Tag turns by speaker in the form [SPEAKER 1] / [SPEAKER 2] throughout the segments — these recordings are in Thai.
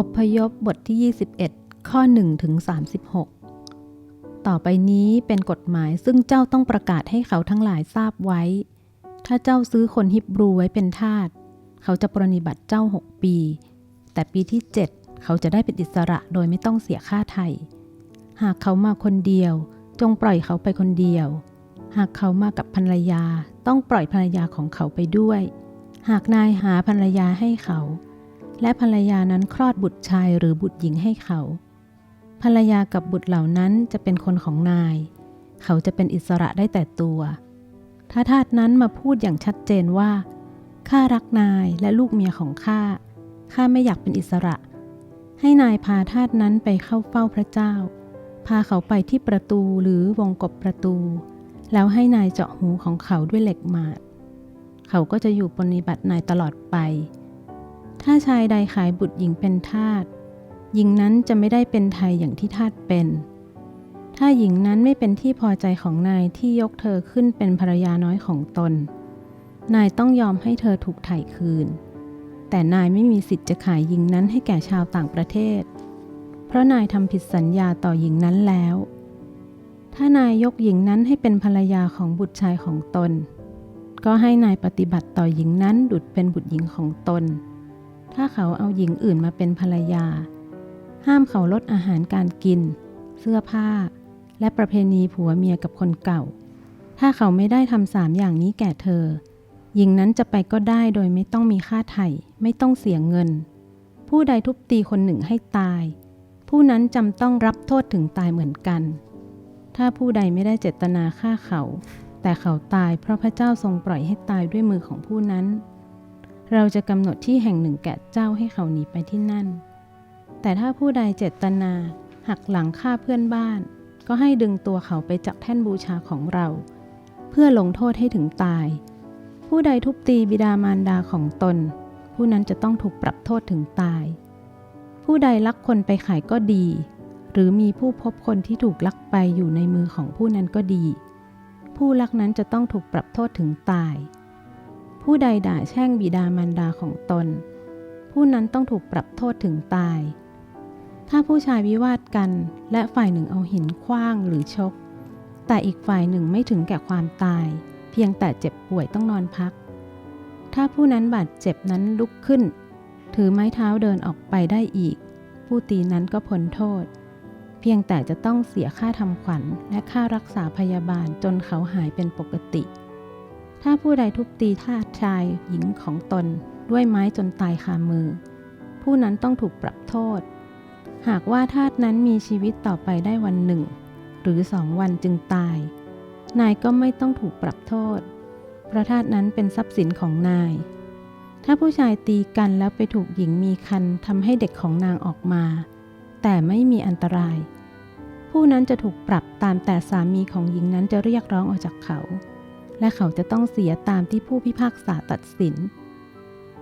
[SPEAKER 1] อพยพบทที่ 21 ข้อ1ถึง36 ต่อไปนี้เป็นกฎหมายซึ่งเจ้าต้องประกาศให้เขาทั้งหลายทราบไว้ ถ้าเจ้าซื้อคนฮิบรูไว้เป็นทาส เขาจะปรนนิบัติเจ้า 6 ปี แต่ปีที่ 7 เขาจะได้เป็นอิสระโดยไม่ต้องเสียค่าไถ่หากเขามาคนเดียว จงปล่อยเขาไปคนเดียว หากเขามากับภรรยา ต้องปล่อยภรรยาของเขาไปด้วย หากนายหาภรรยาให้เขา และภรรยานั้นคลอดบุตรชายหรือบุตรหญิงให้เขา ภรรยากับบุตรเหล่านั้นจะเป็นคนของนาย เขาจะเป็นอิสระได้แต่ตัว ถ้าทาสนั้นมาพูดอย่างชัดเจนว่า ข้ารักนายและลูกเมียของข้า ข้าไม่อยากเป็นอิสระ ให้นายพาทาสนั้นไปเข้าเฝ้าพระเจ้า พาเขาไปที่ประตูหรือวงกบประตู แล้วให้นายเจาะหูของเขาด้วยเหล็กหมาด เขาก็จะอยู่ปฏิบัตินายตลอดไป ถ้าชายใดขายบุตรหญิงเป็นทาสหญิงนั้นจะไม่ได้เป็นไทยอย่างที่ทาสเป็น ถ้าหญิงนั้นไม่เป็นที่พอใจของนายที่ยกเธอขึ้นเป็นภรรยาน้อยของตน นายต้องยอมให้เธอถูกไถ่คืน แต่นายไม่มีสิทธิ์จะขายหญิงนั้นให้แก่ชาวต่างประเทศ เพราะนายทำผิดสัญญาต่อหญิงนั้นแล้ว ถ้านายยกหญิงนั้นให้เป็นภรรยาของบุตรชายของตน ก็ให้นายปฏิบัติต่อหญิงนั้นดุจเป็นบุตรหญิงของตน ถ้าเขาเอาหญิงอื่นมาเป็นภรรยา ห้ามเขาลดอาหารการกิน เสื้อผ้า และประเพณีผัวเมียกับคนเก่า ถ้าเขาไม่ได้ทำสามอย่างนี้แก่เธอ หญิงนั้นจะไปก็ได้โดยไม่ต้องมีค่าไถ่ไม่ต้องเสียเงิน ผู้ใดทุบตีคนหนึ่งให้ตาย ผู้นั้นจำต้องรับโทษถึงตายเหมือนกัน ถ้าผู้ใดไม่ได้เจตนาฆ่าเขา แต่เขาตายเพราะพระเจ้าทรงปล่อยให้ตายด้วยมือของผู้นั้น เราจะกำหนดที่แห่งหนึ่งแก่เจ้าให้เขาหนีไปที่นั่น แต่ถ้าผู้ใดเจตนาหักหลังฆ่าเพื่อนบ้าน ก็ให้ดึงตัวเขาไปจากแท่นบูชาของเรา เพื่อลงโทษให้ถึงตาย ผู้ใดทุบตีบิดามารดาของตน ผู้นั้นจะต้องถูกปรับโทษถึงตาย ผู้ใดลักคนไปขายก็ดี หรือมีผู้พบคนที่ถูกลักไปอยู่ในมือของผู้นั้นก็ดี ผู้ลักนั้นจะต้องถูกปรับโทษถึงตาย ผู้ใดด่าแช่งบิดามารดาของตน ผู้นั้นต้องถูกปรับโทษถึงตาย ถ้าผู้ชายวิวาทกันและฝ่ายหนึ่งเอาหินคว้างหรือชก แต่อีกฝ่ายหนึ่งไม่ถึงแก่ความตาย เพียงแต่เจ็บป่วยต้องนอนพัก ถ้าผู้นั้นบาดเจ็บนั้นลุกขึ้น ถือไม้เท้าเดินออกไปได้อีก ผู้ตีนั้นก็พ้นโทษ เพียงแต่จะต้องเสียค่าทำขวัญและค่ารักษาพยาบาลจนเขาหายเป็นปกติ ถ้าผู้ใดทุบตีทาสชายหญิงของตนด้วยไม้จนตายคามือ ผู้นั้นต้องถูกปรับโทษ หากว่าทาสนั้นมีชีวิตต่อไปได้วันหนึ่ง หรือสองวันจึงตาย นายก็ไม่ต้องถูกปรับโทษเพราะทาสนั้นเป็นทรัพย์สินของนาย ถ้าผู้ชายตีกันแล้วไปถูกหญิงมีคันทำให้เด็กของนางออกมา แต่ไม่มีอันตราย ผู้นั้นจะถูกปรับตามแต่สามีของหญิงนั้นจะเรียกร้องออกจากเขา และเขาจะต้องเสียตามที่ผู้พิพากษาตัดสิน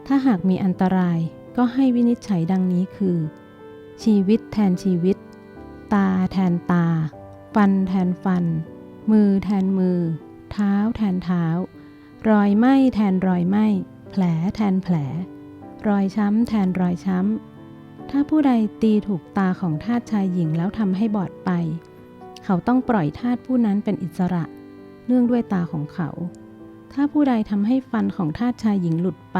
[SPEAKER 1] ถ้าหากมีอันตรายก็ให้วินิจฉัยดังนี้คือ ชีวิตแทนชีวิต ตาแทนตา ฟันแทนฟัน มือแทนมือ เท้าแทนเท้า รอยไหม้แทนรอยไหม้แผลแทนแผล รอยช้ำแทนรอยช้ำ ถ้าผู้ใดตีถูกตาของทาสชายหญิงแล้วทำให้บอดไป เขาต้องปล่อยทาสผู้นั้นเป็นอิสระ เนื่องด้วยตาของเขา ถ้าผู้ใดทำให้ฟันของทาสชายหญิงหลุดไป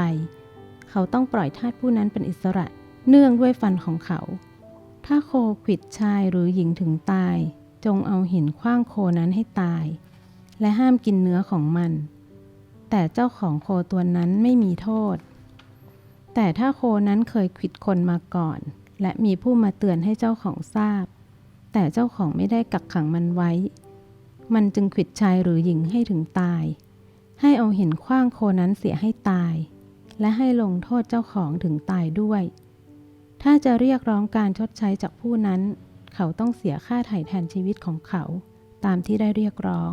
[SPEAKER 1] เขาต้องปล่อยทาสผู้นั้นเป็นอิสระ เนื่องด้วยฟันของเขา ถ้าโคขวิดชายหรือหญิงถึงตาย จงเอาหินคว้างโคนั้นให้ตาย และห้ามกินเนื้อของมัน แต่เจ้าของโคตัวนั้นไม่มีโทษ แต่ถ้าโคนั้นเคยขวิดคนมาก่อน และมีผู้มาเตือนให้เจ้าของทราบ แต่เจ้าของไม่ได้กักขังมันไว้ มันจึงขิดชายหรือหญิงให้ถึงตาย ให้เอาหินคว้างโคนั้นเสียให้ตาย และให้ลงโทษเจ้าของถึงตายด้วย ถ้าจะเรียกร้องการชดใช้จากผู้นั้น เขาต้องเสียค่าไถ่แทนชีวิตของเขา ตามที่ได้เรียกร้อง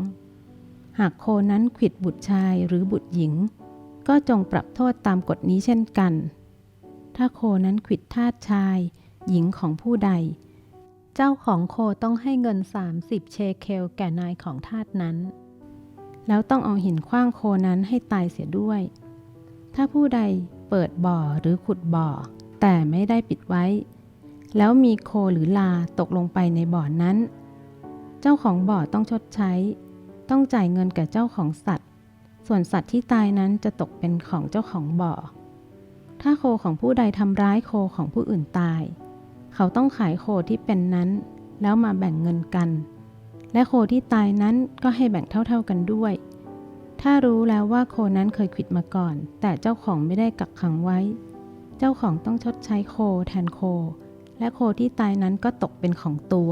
[SPEAKER 1] หากโคนั้นขิดบุตรชายหรือบุตรหญิง ก็จงปรับโทษตามกฎนี้เช่นกัน ถ้าโคนั้นขิดทาสชาย หญิงของผู้ใด เจ้าของโคต้องให้เงิน 30 เชเคลแก่นายของทาสนั้น แล้วต้องเอาหินคว้างโคนั้นให้ตายเสียด้วย ถ้าผู้ใดเปิดบ่อหรือขุดบ่อ แต่ไม่ได้ปิดไว้ แล้วมีโคหรือลาตกลงไปในบ่อนั้น เจ้าของบ่อต้องชดใช้ ต้องจ่ายเงินแก่เจ้าของสัตว์ ส่วนสัตว์ที่ตายนั้นจะตกเป็นของเจ้าของบ่อ ถ้าโคของผู้ใดทำร้ายโคของผู้อื่นตาย เขาต้องขายโคที่เป็นนั้น แล้วมาแบ่งเงินกัน และโคที่ตายนั้นก็ให้แบ่งเท่าๆกันด้วย ถ้ารู้แล้วว่าโคนั้นเคยขิดมาก่อน แต่เจ้าของไม่ได้กักขังไว้ เจ้าของต้องชดใช้โคแทนโค และโคที่ตายนั้นก็ตกเป็นของตัว